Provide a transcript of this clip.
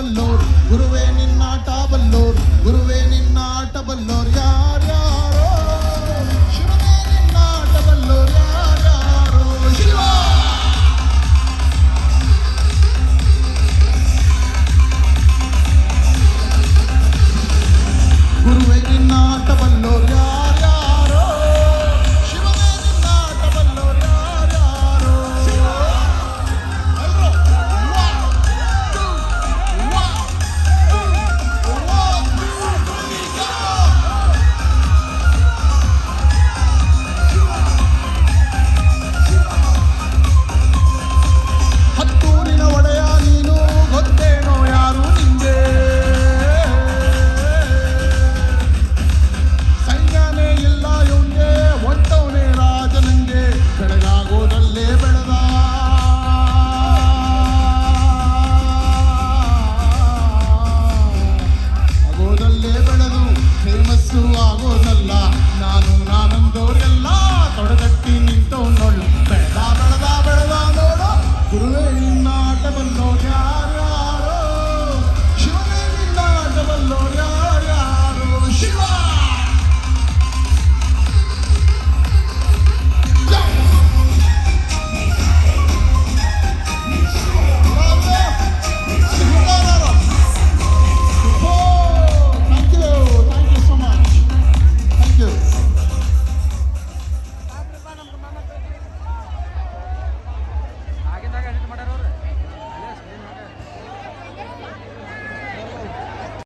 வல்லோர் குருவே நின்னாட்டா வல்லோர் குருவே நின்னாட்ட வல்லோர் யா